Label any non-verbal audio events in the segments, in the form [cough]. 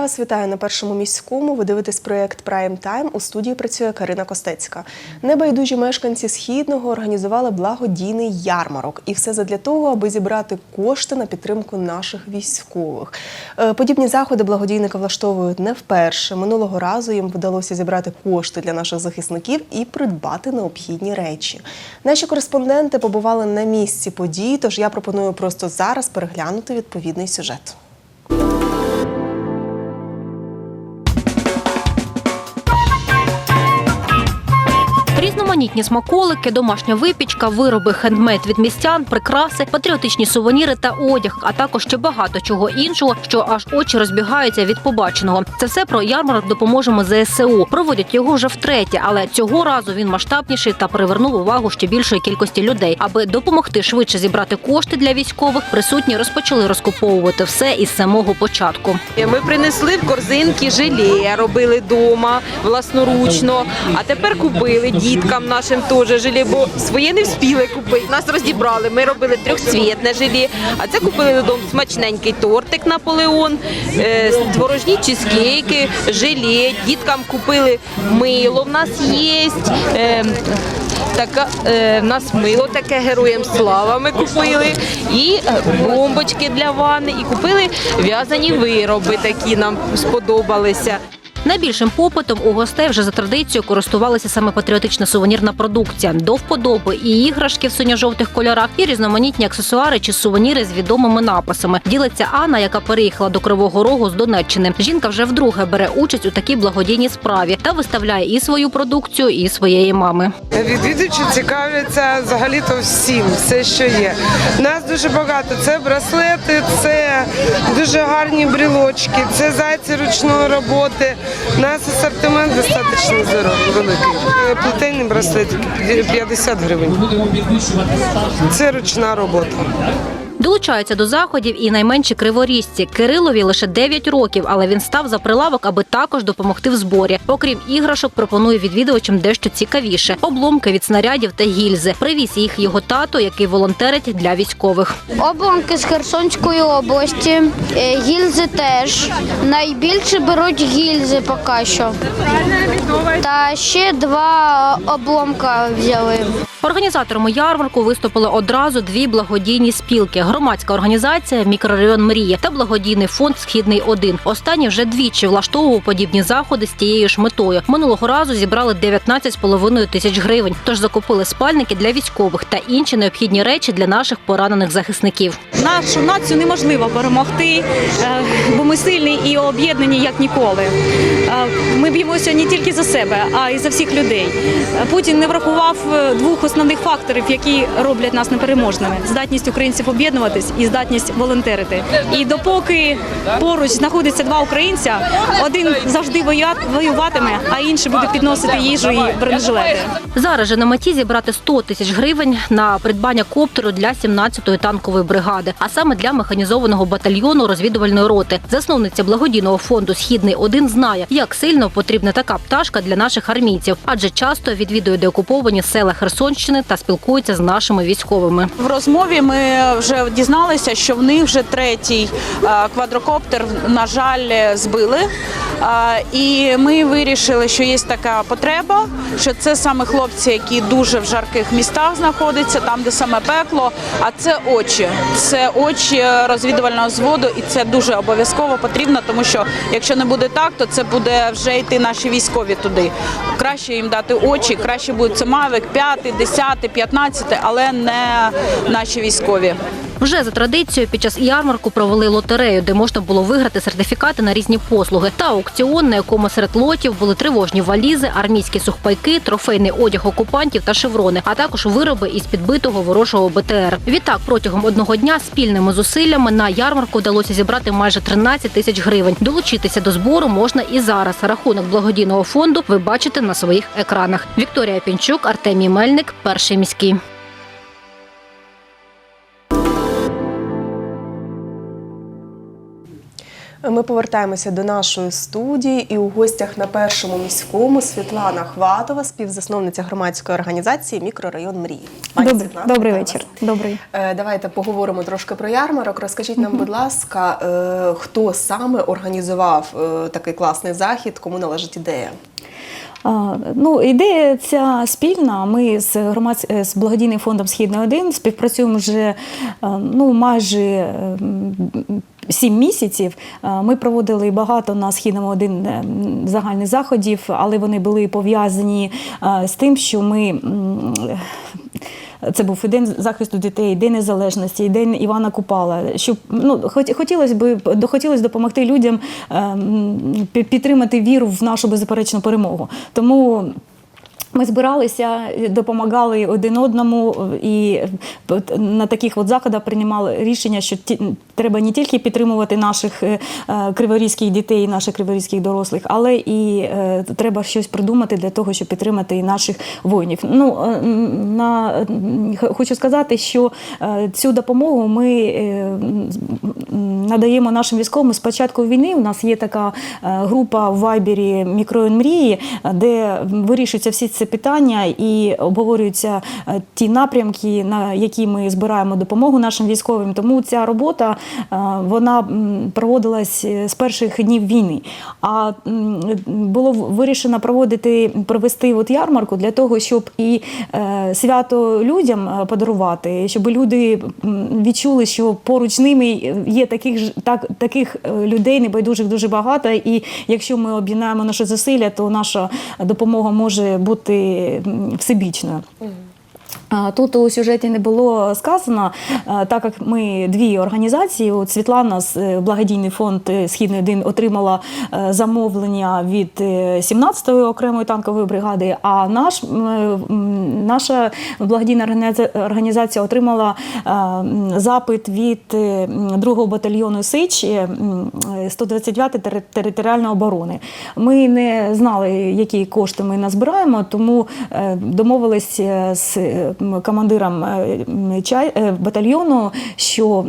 Вас вітаю на першому міському. Ви дивитесь проєкт Прайм Тайм. У студії працює Карина Костецька. Небайдужі мешканці східного організували благодійний ярмарок, і все задля того, аби зібрати кошти на підтримку наших військових. Е, Подібні заходи благодійники влаштовують не вперше. Минулого разу їм вдалося зібрати кошти для наших захисників і придбати необхідні речі. Наші кореспонденти побували на місці подій, тож я пропоную просто зараз переглянути відповідний сюжет. Різноманітні смаколики, домашня випічка, вироби хендмейд від містян, прикраси, патріотичні сувеніри та одяг, а також ще багато чого іншого, що аж очі розбігаються від побаченого. Це все про ярмарок допоможемо ЗСУ. Проводять його вже втретє, але цього разу він масштабніший та привернув увагу ще більшої кількості людей. Аби допомогти швидше зібрати кошти для військових, присутні розпочали розкуповувати все із самого початку. Ми принесли в корзинки желе, робили вдома власноручно. А тепер купили діткам нашим теж желе, бо своє не встигли купити. Нас розібрали. Ми робили трьохцвітне желе, а це купили додому смачненький тортик Наполеон, е, творожні чизкейки, желе. Діткам купили мило. В нас є. Е, Така е, в нас мило таке героям слава. Ми купили і е, бомбочки для ванни, і купили в'язані вироби. Такі нам сподобалися. Найбільшим попитом у гостей вже за традицією користувалася саме патріотична сувенірна продукція. До вподоби і іграшки в синьо-жовтих кольорах, і різноманітні аксесуари чи сувеніри з відомими написами. Ділиться Анна, яка переїхала до Кривого Рогу з Донеччини. Жінка вже вдруге бере участь у такій благодійній справі та виставляє і свою продукцію, і своєї мами. Відвідувачі цікавляться взагалі-то всім, все, що є. Нас дуже багато. Це браслети, це дуже гарні брілочки, це зайці ручної роботи. У нас асортимент достатньо здоровий, великий. Е, браслет 50 гривень. Це ручна робота. Долучаються до заходів і найменші криворізці. Кирилові лише 9 років, але він став за прилавок, аби також допомогти в зборі. Окрім іграшок, пропонує відвідувачам дещо цікавіше: обломки від снарядів та гільзи. Привіз їх його тато, який волонтерить для військових. Обломки з Херсонської області, е, гільзи теж. Найбільше беруть гільзи поки що. Та ще два обломка взяли. Організаторами ярмарку виступили одразу дві благодійні спілки: громадська організація Мікрорайон Мрія та благодійний фонд Східний 1 Останній вже двічі влаштовував подібні заходи з тією ж метою. Минулого разу зібрали 19,5 тисяч гривень. Тож закупили спальники для військових та інші необхідні речі для наших поранених захисників. Нашу націю неможливо перемогти, е, бо ми сильні і об'єднані як ніколи. Е, Ми б'ємося не тільки за себе, а й за всіх людей. Путін не врахував е, двох основних факторів, які роблять нас непереможними: здатність українців об'єднуватись і здатність волонтерити. І допоки поруч знаходиться два українця, один завжди воюватиме, а інший буде підносити їжу і бронежилети. Зараз же на меті зібрати 100 тисяч гривень на придбання коптеру для 17-ї танкової бригади, а саме для механізованого батальйону розвідувальної роти. Засновниця благодійного фонду Східний 1 знає, як сильно потрібна така пташка для наших армійців, адже часто відвідує деокуповані села Херсонщини та спілкується з нашими військовими. В розмові ми вже дізналися, що в них вже третій е, квадрокоптер, на жаль, збили. Е, І ми вирішили, що є така потреба, що це саме хлопці, які дуже в жарких містах знаходяться, там, де саме пекло. А це очі, це очі розвідувального зводу, і це дуже обов'язково потрібно, тому що якщо не буде так, то це буде вже йти наші військові туди. Краще їм дати очі, краще буде це Мавик 5, 10, 15, але не наші військові. Вже за традицією під час ярмарку провели лотерею, де можна було виграти сертифікати на різні послуги, та аукціон, на якому серед лотів були тривожні валізи, армійські сухпайки, трофейний одяг окупантів та шеврони, а також вироби із підбитого ворожого БТР. Відтак, протягом одного дня спільними зусиллями на ярмарку вдалося зібрати майже 13 тисяч гривень. Долучитися до збору можна і зараз. Рахунок благодійного фонду ви бачите на своїх екранах. Вікторія Пінчук, Артемій Мельник, перший міський. Ми повертаємося до нашої студії, і у гостях на першому міському Світлана Хватова, співзасновниця громадської організації Мікрорайон Мрії. Пані Добрий, Світлана, добрий вечір. Добрий. Е, Давайте поговоримо трошки про ярмарок. Розкажіть нам, будь ласка, е, хто саме організував е, такий класний захід, кому належить ідея? Ну, ідея ця спільна. Ми з громадсь... е, з благодійним фондом Східний 1 співпрацюємо вже ну, майже е, м, сім місяців. Е, Ми проводили багато на Східному 1 е, загальних заходів, але вони були пов'язані е, з тим, що ми. Це був і день захисту дітей, і день незалежності, і день Івана Купала. Щоб ну хот- хотілося б хотілося допомогти людям ем, підтримати віру в нашу беззаперечну перемогу. Тому. Ми збиралися, допомагали один одному, і на таких от заходах приймали рішення, що ті, треба не тільки підтримувати наших е, е, криворізьких дітей, наших криворізьких дорослих, але і е, треба щось придумати для того, щоб підтримати і наших воїнів. Ну е, на хочу сказати, що е, цю допомогу ми е, надаємо нашим військовим з початку війни. У нас є така е, група в Вайбері Мікрорайон мрії, е, де вирішуються всі ці питання і обговорюються е, ті напрямки, на які ми збираємо допомогу нашим військовим. Тому ця робота е, вона проводилась е, з перших днів війни. А було вирішено проводити провести от ярмарку для того, щоб і свято людям подарувати, щоб люди відчули, що поруч ними є таких ж так, таких людей небайдужих дуже багато. І якщо ми об'єднаємо наші зусилля, то наша допомога може бути м, всебічною. А, Тут у сюжеті не було сказано, так як ми дві організації. От Світлана з е, благодійний фонд е, Східний 1 отримала е, замовлення від е, 17-ї окремої танкової бригади. А наш наша благодійна організа- організація отримала запит від е, 2-го батальйону Сич е, м, е, 129-ї територіальної оборони. Ми не знали, які кошти ми назбираємо, тому домовились з м, командиром е, е, батальйону, що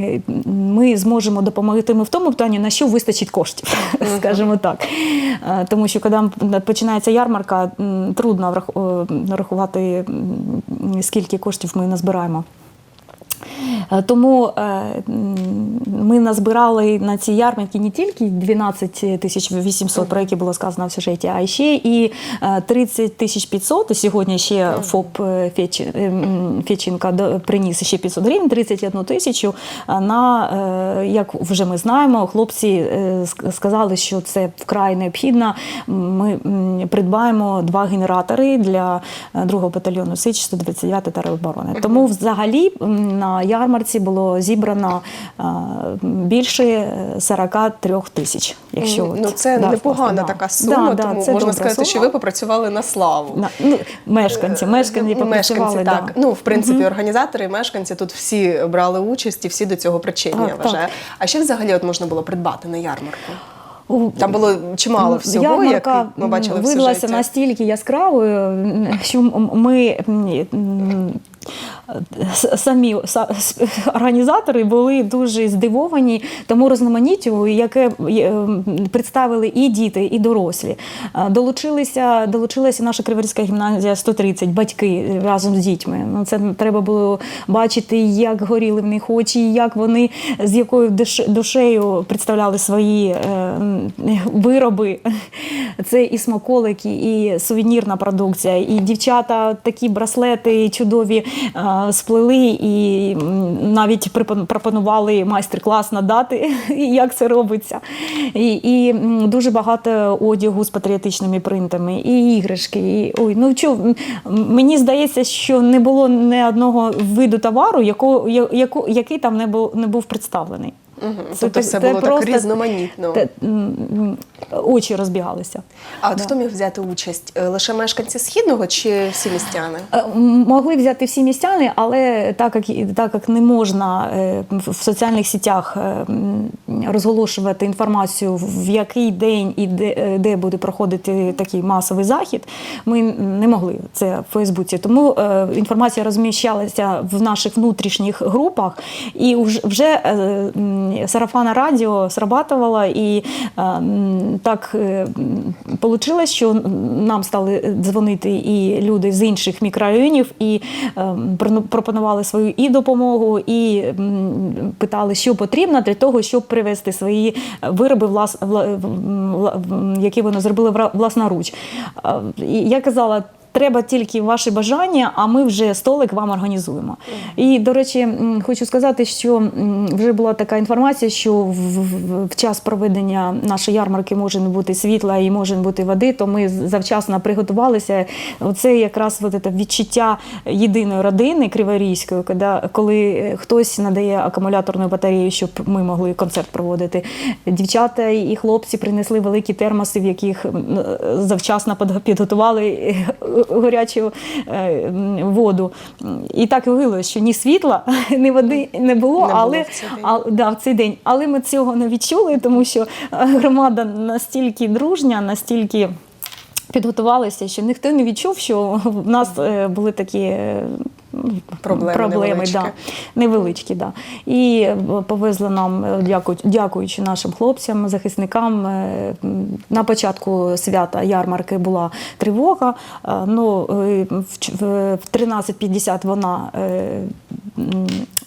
е, ми зможемо допомогти в тому питанні, на що вистачить коштів, [laughs] скажімо так. Тому що коли починається ярмарка, трудно врах- е, рахувати, скільки коштів ми назбираємо. Е, Тому е, ми назбирали на ці ярмарки не тільки 12 тисяч 800, про які було сказано в сюжеті, а ще і е, 30 тисяч 500. І сьогодні ще ФОП е, е, Феченка приніс ще 500 гривень, 31 тисячу. е, На, е, як вже ми знаємо, хлопці е, сказали, що це вкрай необхідно. Ми придбаємо два генератори для е, другого батальйону Сич 129 тероборони. Тому взагалі на ярмарці було зібрано е, більше е, 43 тисяч. Якщо ну от, це да, непогана да. така сума, Да, да, тому це можна сказати, що ви попрацювали на славу. На- ну, мешканці, мешканці Е, попрацювали. да. так. Ну, в принципі, організатори і мешканці тут всі брали участь і всі до цього причетні, Так, я вважаю. А що взагалі от можна було придбати на ярмарку? Там було чимало всього, як ми бачили в сюжеті. настільки яскравою, що ми самі са- організатори були дуже здивовані тому різноманіттю, яке е, представили і діти, і дорослі. Е, Долучилися, долучилася наша Криворізька гімназія 130, батьки разом з дітьми. Ну, це треба було бачити, як горіли в них очі, як вони з якою душею представляли свої е, вироби. Це і смаколики, і сувенірна продукція, і дівчата такі браслети чудові е, сплели, і навіть пропонували майстер-клас надати, [laughs] як це робиться. І, і дуже багато одягу з патріотичними принтами, і іграшки. І, ой, ну що, мені здається, що не було ні одного виду товару, яко, яко- який там не був, не був представлений. Це Тобто все це було так різноманітно. Те- очі розбігалися. А от Да. хто міг взяти участь? Е, Лише мешканці східного чи всі містяни? Е, Могли взяти всі містяни, але так як, так як не можна е, в соціальних сітях розголошувати інформацію, в який день і де, де буде проходити такий масовий захід, ми не могли це в Фейсбуці. Тому інформація розміщалася в наших внутрішніх групах, і вже е, м, сарафана радіо срабатувало, і е, так вийшло, що нам стали дзвонити і люди з інших мікрорайонів, і е, пропонували свою і допомогу, і питали, що потрібно для того, щоб привезти свої вироби, які вони зробили власноруч. Е, я казала. Треба тільки ваші бажання, а ми вже столик вам організуємо. І, до речі, хочу сказати, що вже була така інформація, що в, в- в час проведення нашої ярмарки може не бути світла і може не бути води, то ми завчасно приготувалися. Оце якраз от це відчуття єдиної родини Криворізької, коли, коли хтось надає акумуляторну батарею, щоб ми могли концерт проводити. Дівчата і хлопці принесли великі термоси, в яких завчасно підготували е, гарячу е, воду. І так і виявилося, що ні світла, [laughs] ні води не було, Не було але в цей день. а, да, в цей день. Але ми цього не відчули, тому що е, громада настільки дружня, настільки. Підготувалися, що ніхто не відчув, що в нас е, були такі ну, Проблеми невеличкі. да, невеличкі. Да. І е, повезли нам, е, дякую, дякуючи нашим хлопцям, захисникам. е, На початку свята ярмарки була тривога. Ну, в ч- в в 13.50 вона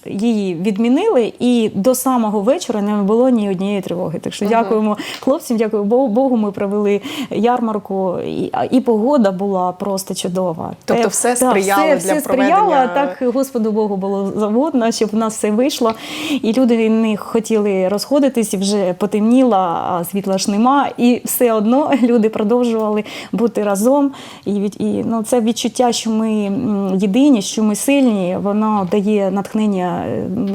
її відмінили, і до самого вечора не було ні однієї тривоги. Так що дякуємо хлопцям, дякую Богу. Ми провели ярмарку, і, і погода була просто чудова. Тобто Те- все сприяло все, для все сприяло, так Господу Богу було завгодно, щоб в нас все вийшло. І люди не хотіли розходитись, і вже потемніло, а світла ж нема. І все одно [laughs] люди продовжували бути разом. І, від, і ну, це відчуття, що ми єдині, що ми сильні, воно дає натхнення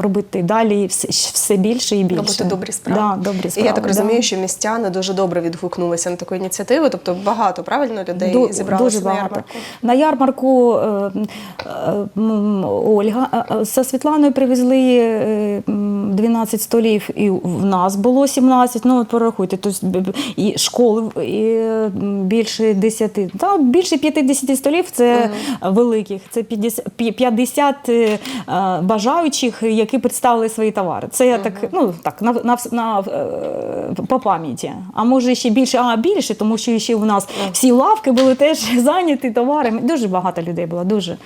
робити далі все, більше і більше. Робити добрі справи. Да, добрі І я так да. розумію, що містяни дуже добре відгукнулися на таку ініціативу. Тобто багато правильно людей Ду- зібралися дуже на ярмарку. На ярмарку е, Ольга е, е, Світланою привезли е, 12 столів, і в нас було 17. Ну, от порахуйте, тобто і школи і, більше 10, та, більше 50 столів це великих. Це 50, пі- 50 е, е, бажаючих, які представили свої товари. Це я так, ну так, на, на, на, е, по пам'яті. А може ще більше, а більше, тому що ще у нас всі лавки були теж [laughs] зайняті товарами. Дуже багато людей було, дуже.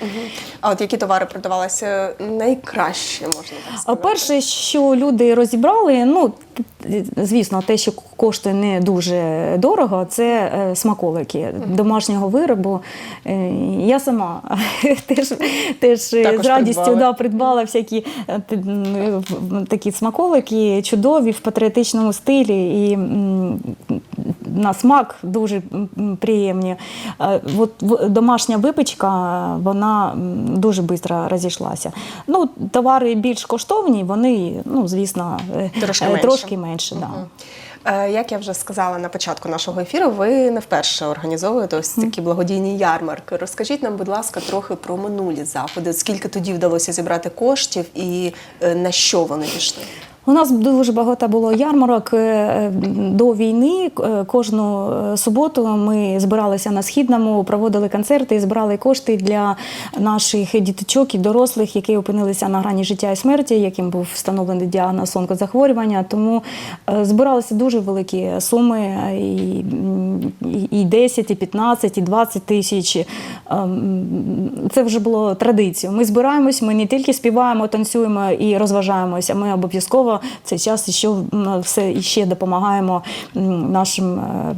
А от які товари продавалися найкраще, можна так сказати? перше, що люди розібрали, ну звісно, те, що коштує не дуже дорого, це е, смаколики домашнього виробу. Е, Я сама [laughs] теж, теж з радістю придбали. да, придбала всякі е, такі смаколики, чудові в патріотичному стилі. І на смак дуже приємні. Е, От домашня випічка, вона дуже швидко розійшлася. Ну, товари більш коштовні, вони, ну, звісно, е, Трошки е, менше. трошки менше да. Е, Як я вже сказала на початку нашого ефіру, ви не вперше організовуєте ось такі благодійні ярмарки. Розкажіть нам, будь ласка, трохи про минулі заходи. Скільки тоді вдалося зібрати коштів і на що вони пішли? У нас дуже багато було ярмарок е, до війни. Е, Кожну е, суботу ми збиралися на східному, проводили концерти і збирали кошти для наших діточок і дорослих, які опинилися на грані життя і смерті, яким був встановлений діагноз онкозахворювання. Тому збиралися дуже великі суми, і, м, і- і 10, і 15, і 20 тисяч. Це вже було традицією. Ми збираємось, ми не тільки співаємо, танцюємо і розважаємося. Ми обов'язково в цей час ще все ще допомагаємо нашим е,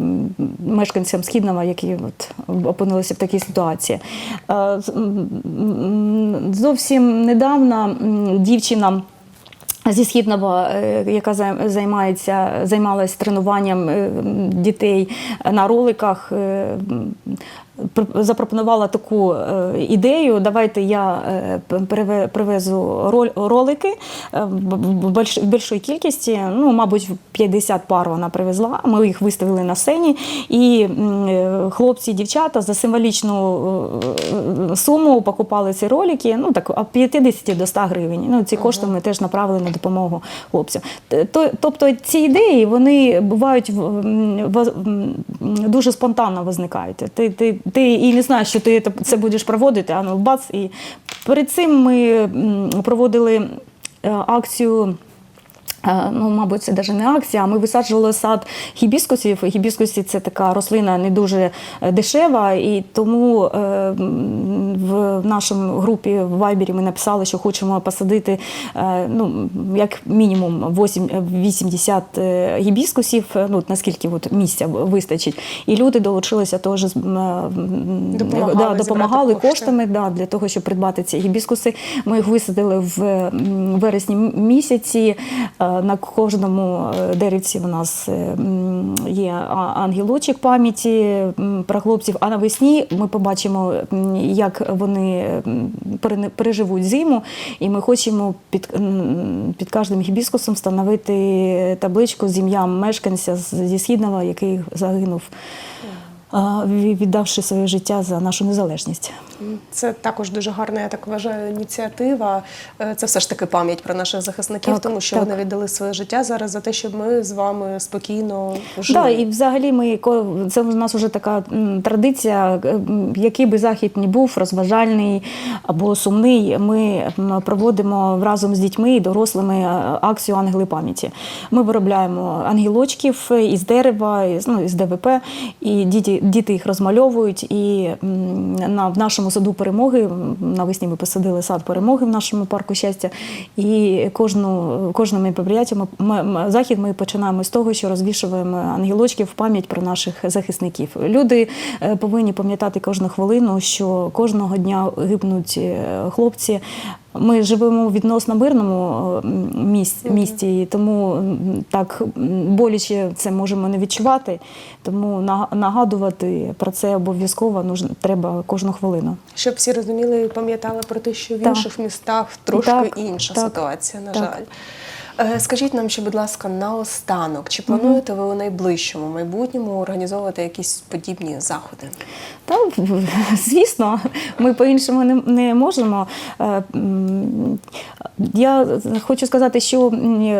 мешканцям східного, які от опинилися в такій ситуації. Е, Зовсім недавно дівчина. Зі східного, е, яка зай- займається займалась тренуванням дітей на роликах, запропонувала таку е, ідею. Давайте я е, привезу ролики е, в- більшій кількості. Ну, мабуть, 50 пар вона привезла. Ми їх виставили на сцені, і хлопці і дівчата за символічну суму покупали ці ролики. Ну так від 50 до 100 гривень. Ну ці кошти ми теж направили на допомогу хлопцям. Тобто ці ідеї вони бувають дуже спонтанно визникають. Ти, ти, ти і не знаєш, що ти це- будеш проводити, а ну бац. І перед цим ми проводили е, акцію. Е, Ну, мабуть, це навіть не акція. Ми висаджували сад гібіскусів. Гібіскуси це така рослина не дуже е, дешева, і тому е, в нашому групі в Вайбері ми написали, що хочемо посадити ну, як мінімум 8, 80 е, гібіскусів, ну, наскільки от місця вистачить. І люди долучилися теж Допомагали да, допомагали коштами да, для того, щоб придбати ці гібіскуси. Ми їх висадили в вересні місяці. На кожному е, деревці у нас е, є ангелочок пам'яті про хлопців. А навесні ми побачимо, як вони переживуть зиму, і ми хочемо під, під кожним гібіскусом встановити табличку з ім'ям мешканця зі Східного, який загинув. Віддавши своє життя за нашу незалежність. Це також дуже гарна, я так вважаю, ініціатива. Е, Це все ж таки пам'ять про наших захисників, Так, тому що так. вони віддали своє життя зараз за те, щоб ми з вами спокійно жили. Да, і взагалі ми це у нас вже така традиція. е, Який би захід не був, розважальний або сумний, ми проводимо разом з дітьми і дорослими е, акцію Ангели пам'яті. Ми виробляємо ангелочків із дерева, із, ну, із ДВП, і діти, діти їх розмальовують. І на, в нашому саду перемоги навесні ми посадили сад перемоги в нашому парку щастя. І кожну кожним мероприятием ми, ми, захід ми починаємо з того, що розвішуємо ангелочки в пам'ять про наших захисників. Люди е, повинні пам'ятати кожну хвилину, що кожного дня гибнуть е, хлопці. Ми живемо у відносно мирному е, місті, і тому так боляче це можемо не відчувати. Тому на- нагадувати про це обов'язково треба кожну хвилину. Щоб всі розуміли і пам'ятали про те, що в Так. інших містах трошки Так, інша так, ситуація, на так. жаль. Е, Скажіть нам ще, будь ласка, наостанок, чи плануєте ви у найближчому майбутньому організовувати якісь подібні заходи? Та звісно, ми по-іншому не, не можемо. Е, Я хочу сказати, що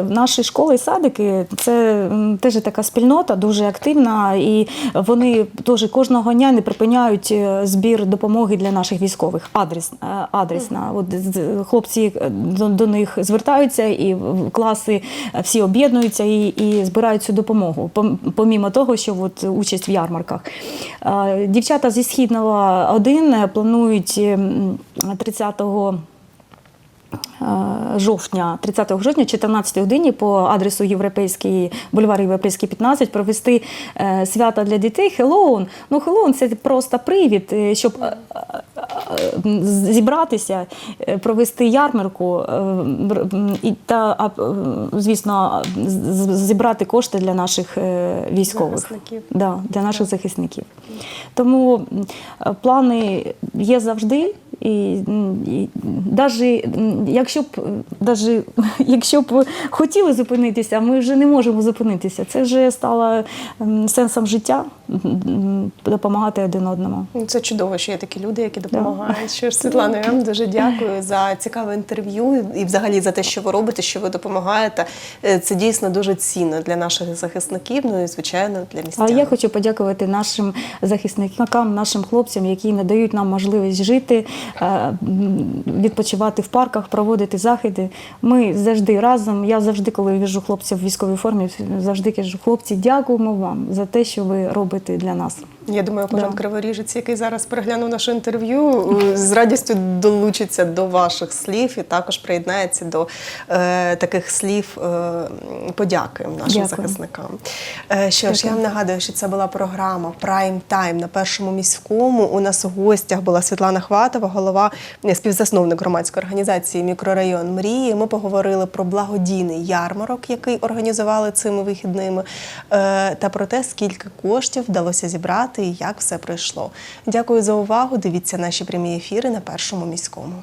наші школи і садики це теж така спільнота, дуже активна, і вони теж кожного дня не припиняють е, збір допомоги для наших військових. Адрес, адресна. От хлопці до, до них звертаються, і класи е, всі об'єднуються і, і збирають цю допомогу. Пом- Помімо того, що от участь в ярмарках. Е, Дівчата зі східного 1 планують ем, 30 е, жовтня, 30 жовтня, 14 годині по адресу Європейський бульвар Європейський 15 провести е, свята для дітей Хеллоун. Ну, Хеллоун – це просто привід, е, щоб е, е, е, зібратися, е, провести ярмарку е, та, е, звісно, зібрати кошти для наших військових. Захисників. Да, для наших захисників. Тому плани є завжди. І, і даже, якщо б даже, [laughs] якщо б хотіли зупинитися, ми вже не можемо зупинитися. Це вже стало сенсом життя допомагати один одному. Це чудово, що є такі люди, які допомагають. Що ж, Світлана, я вам дуже дякую за цікаве інтерв'ю і взагалі за те, що ви робите, що ви допомагаєте. Е, Це дійсно дуже цінно для наших захисників, ну і звичайно для А містян. я хочу подякувати нашим захисникам, нашим хлопцям, які надають нам можливість жити, е, відпочивати в парках, проводити заходи. Ми завжди разом. Я завжди, коли віжу хлопців в військовій формі, завжди кажу, хлопці, дякуємо вам за те, що ви робите для нас. Я думаю, кожен Да. криворіжець, який зараз переглянув наше інтерв'ю, е, з радістю долучиться до ваших слів і також приєднається до е, таких слів е, подяки нашим Дякую. захисникам. Е, що ж, я вам нагадую, що це була програма Прайм Тайм на першому міському. У нас у гостях була Світлана Хватова, голова е, співзасновник громадської організації Мікрорайон Мрії. Ми поговорили про благодійний ярмарок, який організували цими вихідними, е, та про те, скільки коштів вдалося зібрати і як все пройшло. Дякую за увагу. Дивіться наші прямі ефіри на першому міському.